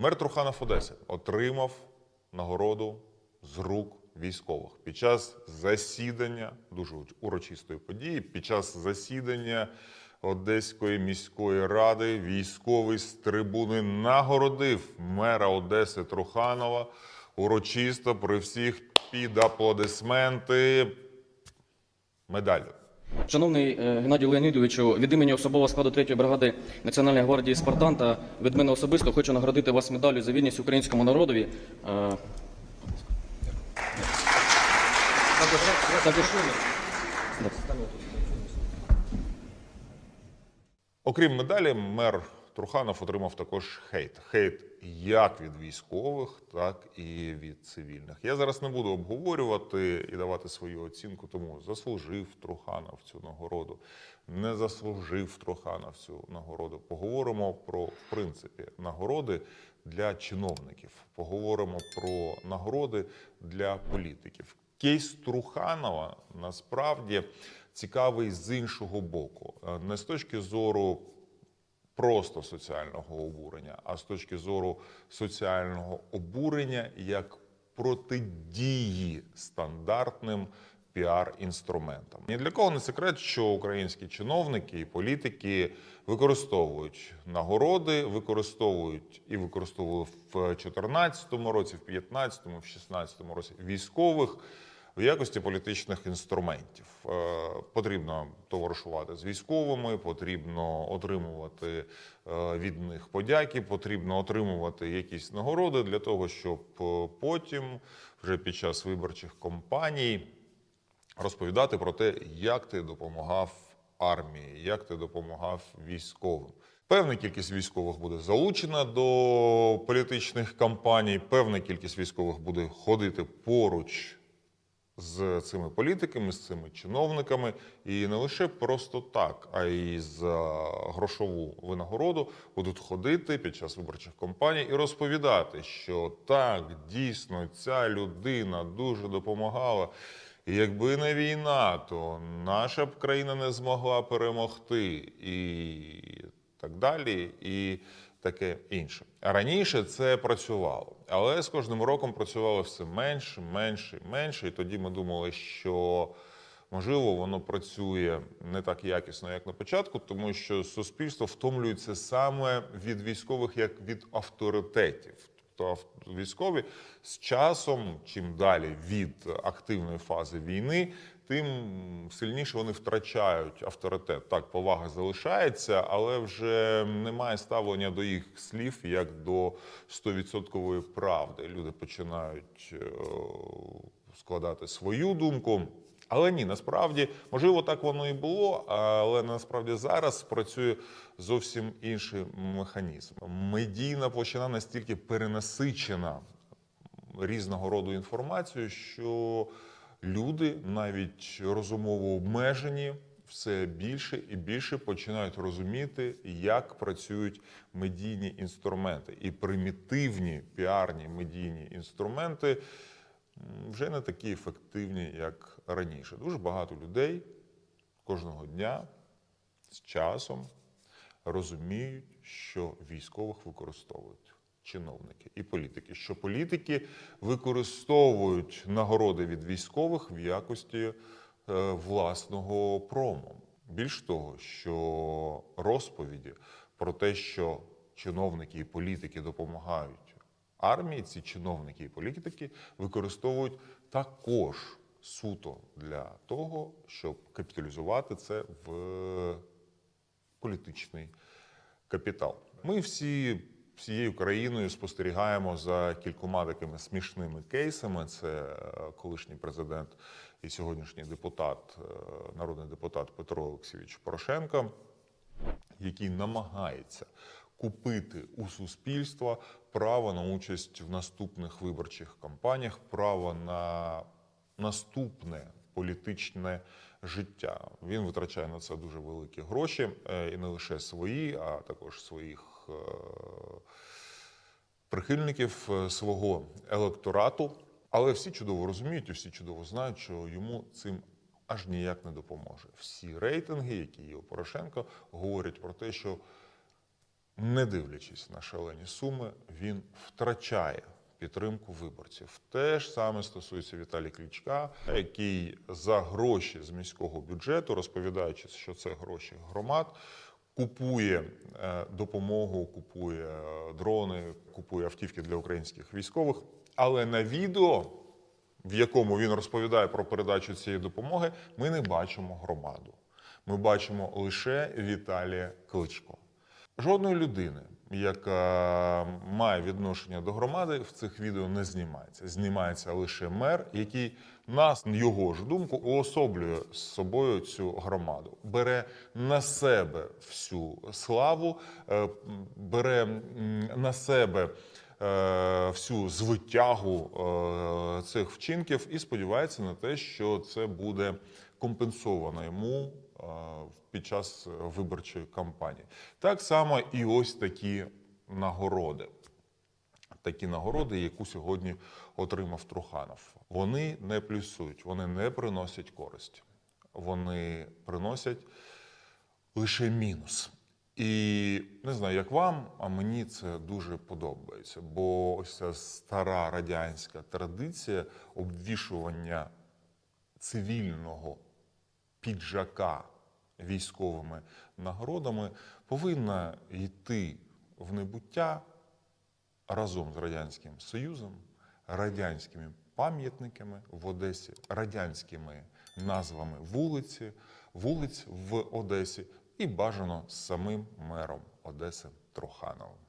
Мер Труханов Одеси отримав нагороду з рук військових під час засідання дуже урочистої події. Під час засідання Одеської міської ради військовий з трибуни нагородив мера Одеси Труханова урочисто при всіх під аплодисменти медаллю. Шановний е, Геннадій Леонідовичу, від імені особового складу 3-ї бригади Національної гвардії Спартан та від мене особисто хочу наградити вас медаллю за вільність українському народові. Е, Також Окрім медалі, мер Труханов отримав також хейт. Хейт як від військових, так і від цивільних. Я зараз не буду обговорювати і давати свою оцінку, тому заслужив Труханов цю нагороду, не заслужив Труханов цю нагороду. Поговоримо про в принципі нагороди для чиновників. Поговоримо про нагороди для політиків. Кейс Труханова насправді цікавий з іншого боку, Е, не з точки зору просто соціального обурення, а з точки зору соціального обурення як протидії стандартним піар-інструментам. Ні для кого не секрет, що українські чиновники і політики використовують нагороди, використовують і використовували в 2014 році, в 2015, в 2016 році військових в якості політичних інструментів. Е, Потрібно товаришувати з військовими, потрібно отримувати е, від них подяки, потрібно отримувати якісь нагороди для того, щоб е, потім, вже під час виборчих кампаній, розповідати про те, як ти допомагав армії, як ти допомагав військовим. Певна кількість військових буде залучена до політичних кампаній, певна кількість військових буде ходити поруч з цими політиками, з цими чиновниками, і не лише просто так, а й за грошову винагороду будуть ходити під час виборчих кампаній і розповідати, що так дійсно ця людина дуже допомагала. І якби не війна, то наша б країна не змогла перемогти, і так далі, і таке інше. Раніше це працювало, але з кожним роком працювало все менше, менше, менше. І тоді ми думали, що можливо воно працює не так якісно, як на початку, тому що суспільство втомлюється саме від військових як від авторитетів. Тобто військові з часом, чим далі від активної фази війни, тим сильніше вони втрачають авторитет. Так, повага залишається, але вже немає ставлення до їх слів як до 100% правди. Люди починають е, складати свою думку. Але ні, насправді, можливо, так воно і було, але насправді зараз працює зовсім інший механізм. Медійна площина настільки перенасичена різного роду інформацією, що люди, навіть розумово обмежені, все більше і більше починають розуміти, як працюють медійні інструменти. І примітивні піарні медійні інструменти вже не такі ефективні, як раніше. Дуже багато людей кожного дня з часом розуміють, що військових використовують чиновники і політики, що політики використовують нагороди від військових в якості е, власного промо. Більш того, що розповіді про те, що чиновники і політики допомагають армії, ці чиновники і політики використовують також суто для того, щоб капіталізувати це в політичний капітал. Ми всі всією країною спостерігаємо за кількома такими смішними кейсами. Це е, колишній президент і сьогоднішній депутат, е, народний депутат Петро Олексійович Порошенко, який намагається купити у суспільства право на участь в наступних виборчих кампаніях, право на наступне політичне життя. Він витрачає на це дуже великі гроші, е, і не лише свої, а також своїх прихильників е, свого електорату. Але всі чудово розуміють всі чудово знають, що йому цим аж ніяк не допоможе. Всі рейтинги, які є у Порошенка, говорять про те, що не дивлячись на шалені суми, він втрачає підтримку виборців. Те ж саме стосується Віталія Кличка, який за гроші з міського бюджету, розповідаючи, що це гроші громад, купує е, допомогу, купує е, дрони, купує автівки для українських військових. Але на відео, в якому він розповідає про передачу цієї допомоги, ми не бачимо громаду. Ми бачимо лише Віталія Кличко. Жодної людини, яка має відношення до громади, в цих відео не знімається. Знімається лише мер, який нас, його ж думку, уособлює з собою цю громаду, бере на себе всю славу, е, бере на себе е, всю звитягу е, цих вчинків і сподівається на те, що це буде компенсовано йому під час виборчої кампанії. Так само і ось такі нагороди. Такі нагороди, яку сьогодні отримав Труханов. Вони не плюсують, вони не приносять користь. Вони приносять лише мінус. І не знаю, як вам, а мені це дуже подобається. Бо ось ця стара радянська традиція обвішування цивільного піджака військовими нагородами повинна йти в небуття разом з Радянським Союзом, радянськими пам'ятниками в Одесі, радянськими назвами вулиці, вулиць в Одесі і бажано з самим мером Одеси Трухановим.